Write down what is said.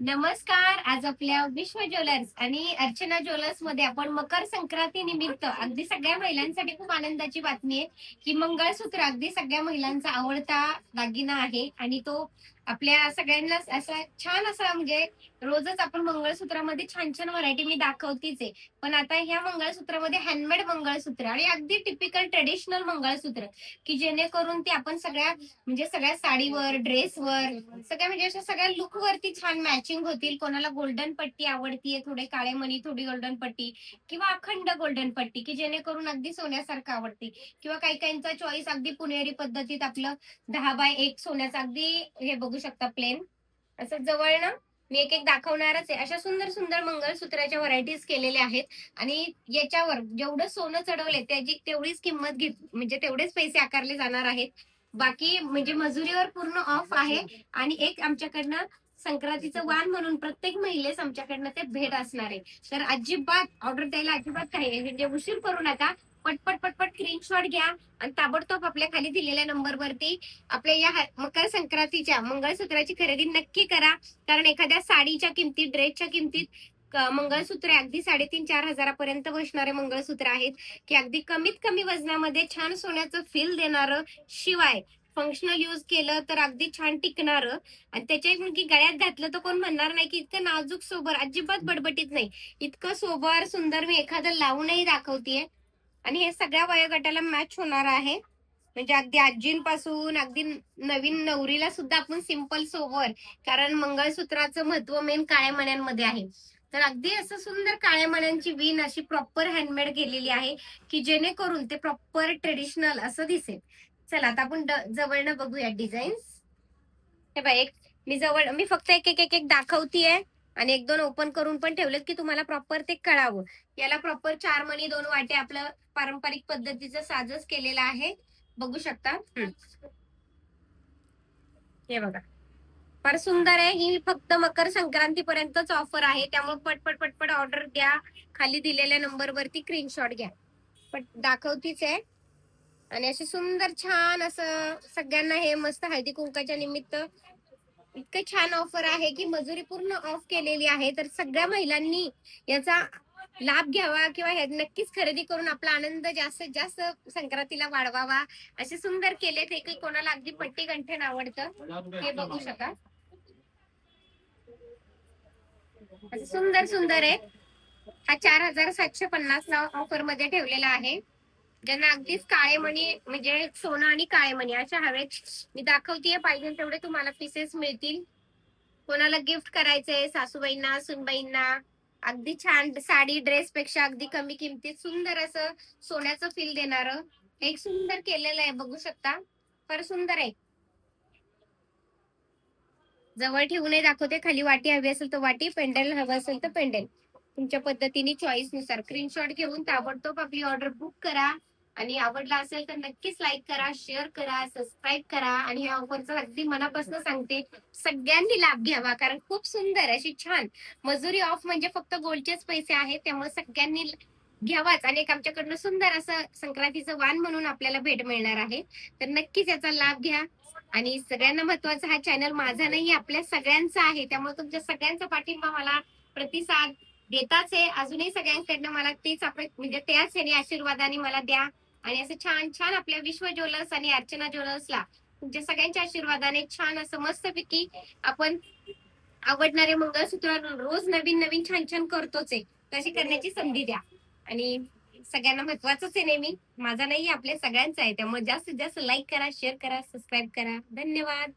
नमस्कार आज आपल्या विश्व ज्वेलर्स आणि अर्चना ज्वेलर्समध्ये आपण मकर संक्रांती निमित्त अगदी सगळ्या महिलांसाठी खूप आनंदाची बातमी आहे की मंगळसूत्र अगदी सगळ्या महिलांचा आवडता दागिना आहे आणि तो आपल्या सगळ्यांना असा छान असा म्हणजे रोजच आपण मंगळसूत्रामध्ये छान छान व्हरायटी मी दाखवतीच आहे. पण आता ह्या मंगळसूत्रामध्ये हँडमेड मंगळसूत्र आणि अगदी टिपिकल ट्रेडिशनल मंगळसूत्र की जेणेकरून ते आपण सगळ्या म्हणजे सगळ्या साडीवर ड्रेसवर सगळ्या म्हणजे अशा सगळ्या लुक वरती छान मॅचिंग होतील. कोणाला गोल्डन पट्टी आवडतीये थोडे काळे मणी थोडी गोल्डन पट्टी किंवा अखंड गोल्डन पट्टी की जेणेकरून अगदी सोन्यासारखं आवडते. किंवा काही काहींचा चॉईस अगदी पुणेरी पद्धतीत आपलं दहा बाय एक सोन्याचं अगदी हे बघू शकता प्लेन असं जवळ ना मी एक एक दाखवणारच आहे. अशा सुंदर सुंदर मंगळसूत्राच्या व्हरायटीज केलेल्या आहेत. आणि याच्यावर जेवढं सोनं चढवले त्याची तेवढीच किंमत घेत म्हणजे तेवढेच पैसे आकारले जाणार आहेत. बाकी म्हणजे मजुरीवर पूर्ण ऑफ आहे. आणि एक आमच्याकडनं संक्रांतीचं वाण म्हणून प्रत्येक महिलेस आमच्याकडनं ते भेट असणार आहे. तर अजिबात ऑर्डर द्यायला अजिबात काही म्हणजे उशीर करू नका पटपट पटपट स्क्रीनशॉट घ्या. आणि ताबडतोब आपल्या खाली दिलेल्या नंबरवरती आपल्या या मकर संक्रांतीच्या मंगळसूत्राची खरेदी नक्की करा. कारण एखाद्या साडीच्या किमतीत ड्रेसच्या किमतीत मंगळसूत्र अगदी साडेतीन चार हजारापर्यंत बसणारे मंगळसूत्र आहेत. की अगदी कमीत कमी वजनामध्ये छान सोन्याचं फील देणारं शिवाय फंक्शनल यूज केलं तर अगदी छान टिकणार. आणि त्याच्या की गळ्यात घातलं तर कोण म्हणणार नाही की इतकं नाजूक सोबर अजिबात बडबटीत नाही. इतकं सोबर सुंदर मी एखादं लावूनही दाखवतीये. आणि हे सगळ्या वयोगटाला मॅच होणार आहे. म्हणजे अगदी आजींपासून अगदी नवीन नवरीला सुद्धा आपण सिंपल सोबर कारण मंगळसूत्राचं महत्त्व मेन काळ्या मण्यांमध्ये आहे. तर अगदी असं सुंदर काळ्या मण्यांची विण अशी प्रॉपर हँडमेड केलेली आहे की जेणेकरून ते प्रॉपर ट्रेडिशनल असं दिसेल. चला आता आपण जवळनं बघूया डिझाईन्स हे बघा एक मी जवळ मी फक्त एक एक एक एक दाखवतीये. आणि एक दोन ओपन करून पण ठेवलेत की तुम्हाला प्रॉपर ते कळावं. याला प्रॉपर चार मणी दोन वाटे आपलं पारंपरिक पद्धतीचं साजच केलेलं आहे. बघू शकता. हे बघा. फार सुंदर आहे. ही फक्त मकर संक्रांती पर्यंतच ऑफर आहे. त्यामुळे पटपट पटपट ऑर्डर द्या. खाली दिलेल्या नंबर वरती स्क्रीनशॉट घ्या. पण दाखवतीच आहे. आणि असे सुंदर छान असं सगळ्यांना हे मस्त हळदी कुंकाच्या निमित्त इतकं छान ऑफर आहे की मजुरी पूर्ण ऑफ केलेली आहे. तर सगळ्या महिलांनी याचा लाभ घ्यावा किंवा हे नक्कीच खरेदी करून आपला आनंद जास्तीत जास्त संक्रांतीला वाढवावा. असे सुंदर केले ते काही कोणाला अगदी पट्टी कंठेन आवडतं हे बघू शका सुंदर सुंदर आहे हा चार हजार सातशे पन्नास ला ऑफरमध्ये ठेवलेला आहे. ज्यांना अगदीच काळे मणी म्हणजे सोनं आणि काळे मणी अशा हवेत मी दाखवतीये पाहिजे तेवढे तुम्हाला पीसेस मिळतील. कोणाला गिफ्ट करायचंय सासूबाईंना सुनबाईंना अगदी छान साडी ड्रेस पेक्षा अगदी कमी किमतीत सुंदर असं सोन्याचं फील देणार. एक सुंदर केलेलं आहे बघू शकता. फार सुंदर आहे. जवळ ठेवूनही दाखवते खाली वाटी हवी असेल तर वाटी पेंडेल हवं असेल तर पेंडेल. तुमच्या पद्धतीने चॉईसनुसार स्क्रीनशॉट घेऊन ताबडतोब आपली ऑर्डर बुक करा. आणि आवडला असेल तर नक्कीच लाईक करा शेअर करा सबस्क्राईब करा. आणि ह्या ऑफरचा अगदी मनापासून सांगते सगळ्यांनी लाभ घ्यावा कारण खूप सुंदर अशी छान. मजुरी ऑफ म्हणजे फक्त गोल्डचेच पैसे आहेत त्यामुळे सगळ्यांनी घ्यावाच. आणि एक आमच्याकडनं सुंदर असं संक्रांतीचं वाण म्हणून आपल्याला भेट मिळणार आहे. तर नक्कीच याचा लाभ घ्या. आणि सगळ्यांना महत्त्वाचा हा चॅनल माझा नाही आपल्या सगळ्यांचा आहे. त्यामुळे तुमच्या सगळ्यांचा पाठिंबा मला प्रतिसाद देताच आहे. अजूनही सगळ्यांकडनं मला तेच आपण म्हणजे त्याच ह्याने आशीर्वादाने मला द्या. आणि असं छान छान आपल्या विश्व ज्वेलर्स आणि अर्चना ज्वेलर्सला तुमच्या सगळ्यांच्या आशीर्वादाने छान असं मस्तपैकी आपण आवडणारे मंगळसूत्र रोज नवीन नवीन छान छान करतोच आहे. तशी करण्याची संधी द्या. आणि सगळ्यांना महत्वाचंच आहे नेहमी. माझा नाही आपल्या सगळ्यांचा आहे. त्यामुळे जास्तीत जास्त लाईक करा शेअर करा सबस्क्राईब करा. धन्यवाद.